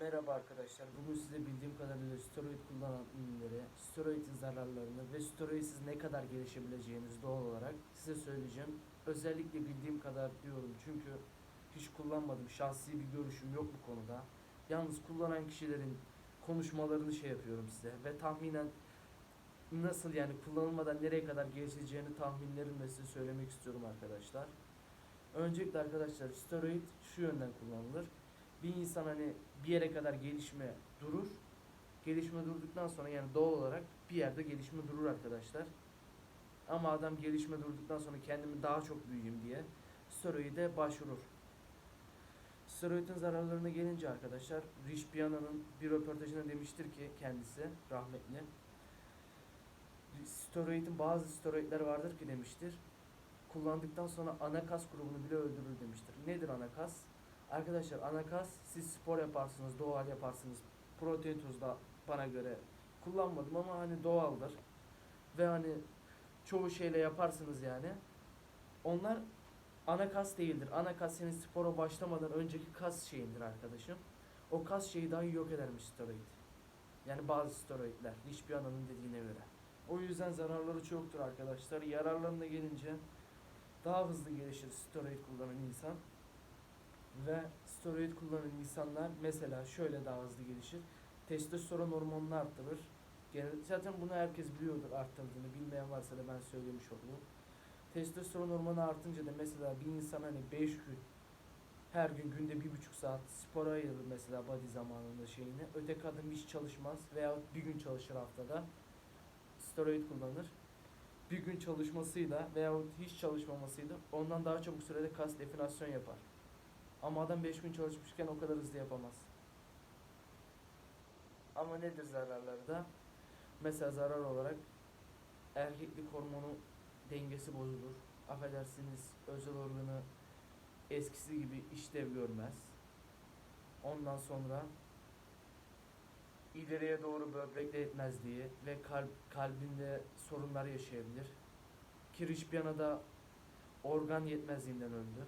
Merhaba arkadaşlar. Bugün size bildiğim kadarıyla steroid kullanan ünlüleri, steroidin zararlarını ve steroidsiz ne kadar gelişebileceğinizi doğal olarak size söyleyeceğim. Özellikle bildiğim kadar diyorum çünkü hiç kullanmadım. Şahsi bir görüşüm yok bu konuda. Yalnız kullanan kişilerin konuşmalarını şey yapıyorum size ve tahminen nasıl yani kullanılmadan nereye kadar gelişeceğini tahminlerimle size söylemek istiyorum arkadaşlar. Öncelikle arkadaşlar steroid şu yönden kullanılır bir insan hani bir yere kadar gelişme durur. Gelişme durduktan sonra yani doğal olarak bir yerde gelişme durur arkadaşlar. Ama adam gelişme durduktan sonra kendimi daha çok büyüyeyim diye steroide başvurur. Steroidin zararlarına gelince arkadaşlar Rich Piana'nın bir röportajında demiştir ki kendisi rahmetli. Steroidin bazı steroidler vardır ki demiştir. Kullandıktan sonra ana kas grubunu bile öldürür demiştir. Nedir ana kas? Arkadaşlar anakas siz spor yaparsınız, doğal yaparsınız. Protein tozu da bana göre kullanmadım ama hani doğaldır. Ve hani çoğu şeyle yaparsınız yani. Onlar ana kas değildir. Ana kas senin spora başlamadan önceki kas şeyindir arkadaşım. O kas şeyi dahi yok edermiş steroid. Yani bazı steroidler. Hiçbir ananın dediğine göre. O yüzden zararları çoktur arkadaşlar. Yararlarına gelince daha hızlı gelişir steroid kullanan insan. Ve steroid kullanan insanlar mesela şöyle daha hızlı gelişir. Testosteron hormonunu arttırır. Zaten bunu herkes biliyordur arttırdığını. Bilmeyen varsa da ben söylemiş olayım. Testosteron hormonu artınca da mesela bir insan hani 5 gün her gün günde bir buçuk saat spora ayırır mesela body zamanında şeyini. Öte kadın hiç çalışmaz veya bir gün çalışır haftada. Steroid kullanır. Bir gün çalışmasıyla veya hiç çalışmamasıyla ondan daha çabuk sürede kas definasyon yapar. Ama adam 5 gün çalışmışken o kadar hızlı yapamaz. Ama nedir zararları da? Mesela zarar olarak erkeklik hormonu dengesi bozulur. Affedersiniz özel organı eskisi gibi işlev görmez. Ondan sonra ileriye doğru böbrek de yetmez diye ve kalp, kalbinde sorunlar yaşayabilir. Kirişpiyana'da organ yetmezliğinden öldü.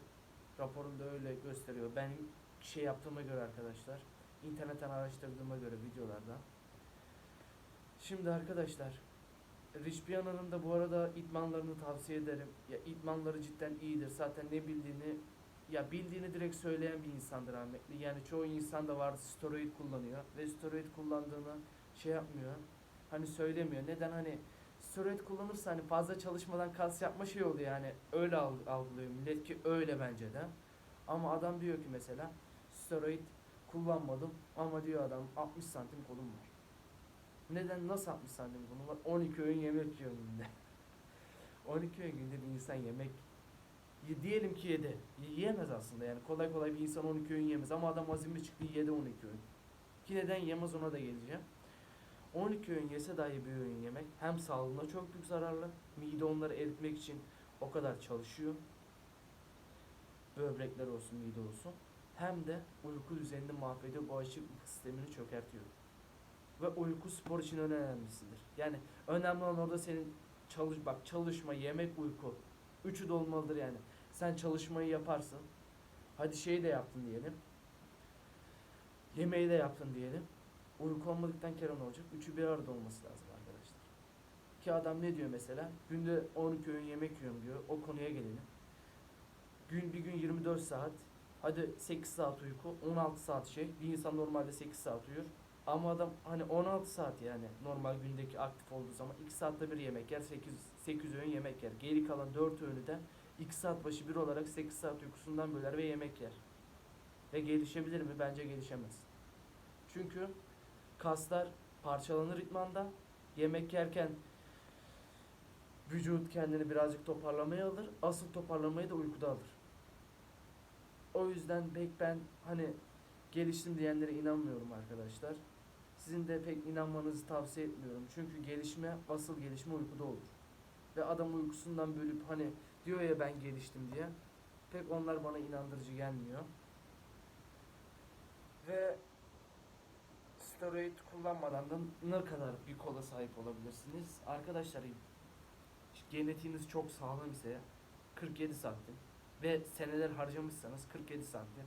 Raporunda öyle gösteriyor. Benim şey yaptığıma göre arkadaşlar, internetten araştırdığıma göre videolarda. Şimdi arkadaşlar, Rich Piano'nun da bu arada idmanlarını tavsiye ederim. Ya idmanları cidden iyidir. Zaten ne bildiğini ya bildiğini direkt söyleyen bir insandır rahmetli. Yani çoğu insan da var steroid kullanıyor ve steroid kullandığını şey yapmıyor. Hani söylemiyor. Neden hani steroid kullanırsa hani fazla çalışmadan kas yapma şey oluyor yani öyle alg- algılıyor millet ki öyle bence de. Ama adam diyor ki mesela steroid kullanmadım ama diyor adam 60 santim kolum var. Neden nasıl 60 santim kolum var? 12 öğün yemek yiyorum günde. 12 öğün günde bir insan yemek diyelim ki yedi. Yiyemez aslında yani kolay kolay bir insan 12 öğün yemez ama adam azimli çıktı yedi 12 öğün. Ki neden yemez ona da geleceğim. 12 öğün yese dahi bir öğün yemek hem sağlığına çok büyük zararlı. Mide onları eritmek için o kadar çalışıyor. Böbrekler olsun, mide olsun. Hem de uyku düzenini mahvediyor, bağışıklık sistemini çökertiyor. Ve uyku spor için en önemlisidir. Yani önemli olan orada senin çalış bak çalışma, yemek, uyku. Üçü de olmalıdır yani. Sen çalışmayı yaparsın. Hadi şeyi de yaptın diyelim. Yemeği de yaptın diyelim. Uyku olmadıktan kere ne olacak? Üçü bir arada olması lazım arkadaşlar. Ki adam ne diyor mesela? Günde 12 öğün yemek yiyorum diyor. O konuya gelelim. Gün bir gün 24 saat. Hadi 8 saat uyku, 16 saat şey. Bir insan normalde 8 saat uyur. Ama adam hani 16 saat yani normal gündeki aktif olduğu zaman 2 saatte bir yemek yer, 8, 8 öğün yemek yer. Geri kalan 4 öğünü de 2 saat başı bir olarak 8 saat uykusundan böler ve yemek yer. Ve gelişebilir mi? Bence gelişemez. Çünkü kaslar parçalanır idmanda. Yemek yerken vücut kendini birazcık toparlamaya alır. Asıl toparlamayı da uykuda alır. O yüzden pek ben hani geliştim diyenlere inanmıyorum arkadaşlar. Sizin de pek inanmanızı tavsiye etmiyorum. Çünkü gelişme, asıl gelişme uykuda olur. Ve adam uykusundan bölüp hani diyor ya ben geliştim diye. Pek onlar bana inandırıcı gelmiyor. Ve steroid kullanmadan da ne kadar bir kola sahip olabilirsiniz? Arkadaşlar genetiğiniz çok sağlam ise 47 santim ve seneler harcamışsanız 47 santim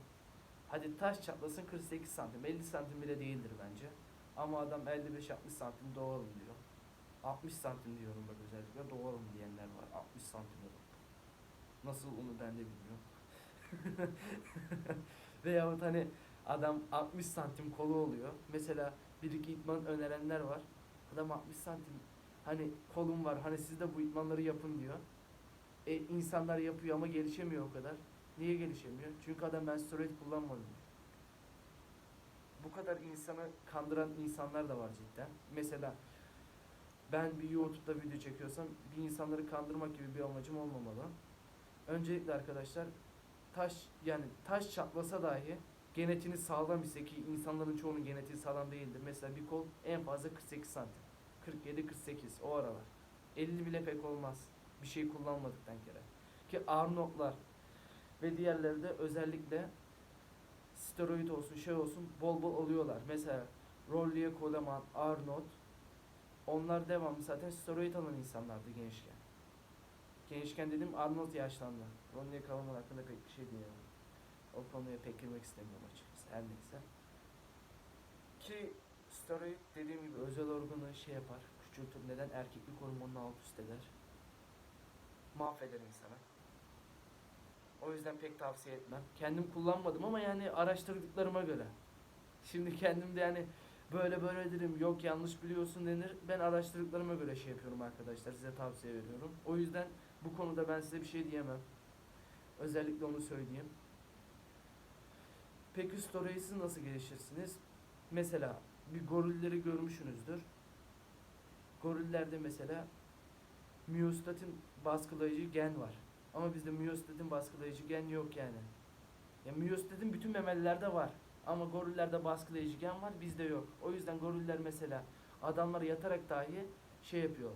Hadi taş çatlasın 48 santim. 50 santim bile değildir bence. Ama adam 55-60 santim doğalım diyor. 60 santim diyorum bak özellikle doğalım diyenler var. 60 santim yok. Nasıl onu ben de bilmiyorum. Veyahut hani adam 60 santim kolu oluyor. Mesela bir iki idman önerenler var. Adam 60 santim hani kolum var hani siz de bu idmanları yapın diyor. E, insanlar yapıyor ama gelişemiyor o kadar. Niye gelişemiyor? Çünkü adam ben steroid kullanmadım. Bu kadar insanı kandıran insanlar da var cidden. Mesela ben bir YouTube'da video çekiyorsam bir insanları kandırmak gibi bir amacım olmamalı. Öncelikle arkadaşlar taş yani taş çatlasa dahi genetiğini sağlam ise ki insanların çoğunun genetiği sağlam değildir. Mesela bir kol en fazla 48 santim. 47-48 o aralar. 50 bile pek olmaz. Bir şey kullanmadıktan kere. Ki Arnold'lar ve diğerleri de özellikle steroid olsun şey olsun bol bol alıyorlar. Mesela Rollie Coleman, Arnold onlar devamlı zaten steroid alan insanlardı gençken. Gençken dedim Arnold yaşlandı. Rollie Coleman hakkında pek bir şey diyemem. O konuya pek girmek istemiyorum açıkçası. Her neyse. Ki steroid dediğim gibi özel organı şey yapar, küçültür. Neden? Erkeklik hormonunu alt üst eder. Mahveder insanı. O yüzden pek tavsiye etmem. Kendim kullanmadım ama yani araştırdıklarıma göre. Şimdi kendim de yani böyle böyle derim yok yanlış biliyorsun denir. Ben araştırdıklarıma göre şey yapıyorum arkadaşlar. Size tavsiye veriyorum. O yüzden bu konuda ben size bir şey diyemem. Özellikle onu söyleyeyim. Peki story'yi siz nasıl gelişirsiniz? Mesela bir gorilleri görmüşsünüzdür. Gorillerde mesela miyostatin baskılayıcı gen var. Ama bizde miyostatin baskılayıcı gen yok yani. Ya miyostatin bütün memelilerde var. Ama gorillerde baskılayıcı gen var, bizde yok. O yüzden goriller mesela adamlar yatarak dahi şey yapıyor.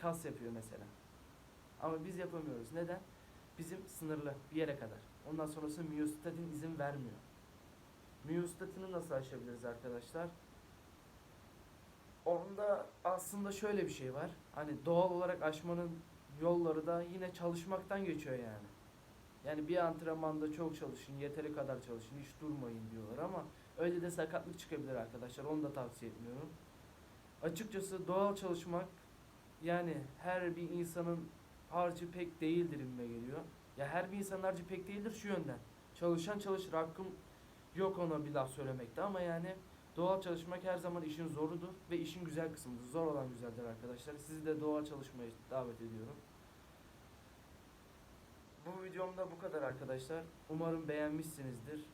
Kas yapıyor mesela. Ama biz yapamıyoruz. Neden? Bizim sınırlı bir yere kadar. Ondan sonrası miyostatin izin vermiyor. Miyostatini nasıl aşabiliriz arkadaşlar? Onda aslında şöyle bir şey var. Hani doğal olarak aşmanın yolları da yine çalışmaktan geçiyor yani. Yani bir antrenmanda çok çalışın, yeteri kadar çalışın, hiç durmayın diyorlar ama öyle de sakatlık çıkabilir arkadaşlar. Onu da tavsiye etmiyorum. Açıkçası doğal çalışmak yani her bir insanın harcı pek değildir inme geliyor. Ya her bir insanın harcı pek değildir şu yönden. Çalışan çalışır hakkım yok ona bir laf söylemekte ama yani doğal çalışmak her zaman işin zorudur ve işin güzel kısmıdır. Zor olan güzeldir arkadaşlar. Sizi de doğal çalışmaya davet ediyorum. Bu videomda bu kadar arkadaşlar. Umarım beğenmişsinizdir.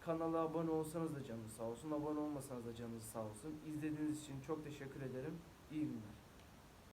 Kanala abone olsanız da canınız sağ olsun. Abone olmasanız da canınız sağ olsun. İzlediğiniz için çok teşekkür ederim. İyi günler.